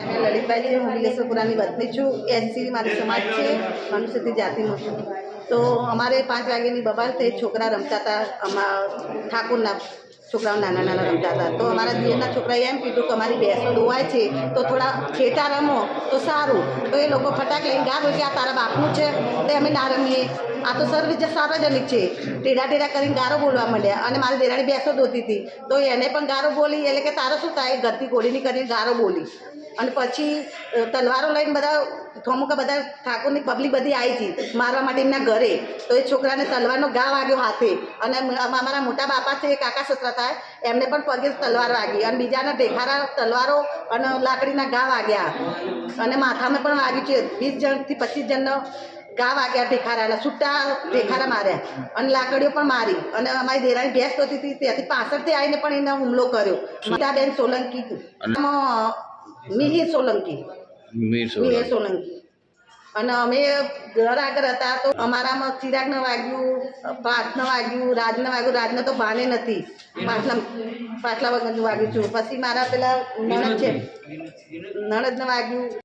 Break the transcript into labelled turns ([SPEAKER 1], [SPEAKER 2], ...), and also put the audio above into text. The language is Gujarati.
[SPEAKER 1] લલિતભાઈ હું વિલેશ્વરપુરાની વતની છું. એસસી મારી સમાજ છે અનુસૂચિત જાતિનો છું તો અમારે પાંચ વાગ્યાની બબાલ તે છોકરા રમતા હતા અમા, ઠાકોરના છોકરાઓ નાના નાના રમતા હતા તો અમારા દિયરના છોકરાએ એમ કીધું કે અમારી બેસો દોવાય છે, તો થોડા છેટા રમો, તો સારું. તો એ લોકો ફટાક લઈને ગાર કે આ તારા બાપનું છે, તો અમે ના રમીએ. આ તો સર્વિસ સાર્વજનિક છે. ટેઢા ટેડા કરીને ગારો બોલવા માંડ્યા. અને મારી દેરાણી બેસો દોતી હતી. તો એને પણ ગારો બોલી, એટલે કે તારો શું થાય? ગતિ ગોળીની કરીને ગારો બોલી. અને પછી તલવારો લઈને બધા થોમુકા બધા ઠાકોરની પબ્લિક બધી આવી હતી મારવા માટે એમના ઘરે. તો એ છોકરાને તલવારનો ઘા વાગ્યો હાથે. અને અમ- અમારા મોટા બાપા છે, એ કાકા સસરા થાય, એમને પણ પગે તલવાર વાગી. અને બીજાના ઢેખારા તલવારો અને લાકડીના ઘા વાગ્યા. અને માથામાં પણ વાગ્યું છે. વીસ જણથી પચીસ જણનો ઘા વાગ્યા ઢેખારાના છૂટા ઢેખારા માર્યા. અને લાકડીઓ પણ મારી. અને અમારી દેરાણી ભેંસ તોતી હતી ત્યાંથી પાછળથી આવીને પણ એને હુમલો કર્યો. મીતાબેન સોલંકી. મિહિર સોલંકી. મિહિર
[SPEAKER 2] સોલંકી.
[SPEAKER 1] સોલંકી. અને અમે ઘર આગળ હતા તો અમારામાં ચિરાગને વાગ્યું પાઠને વાગ્યું રાજને વાગ્યું. રાજને તો ભાને નથી. પાછલા પાછલા વગરનું વાગ્યું છું. પછી મારા પેલા નણદ છે. નણદને વાગ્યું.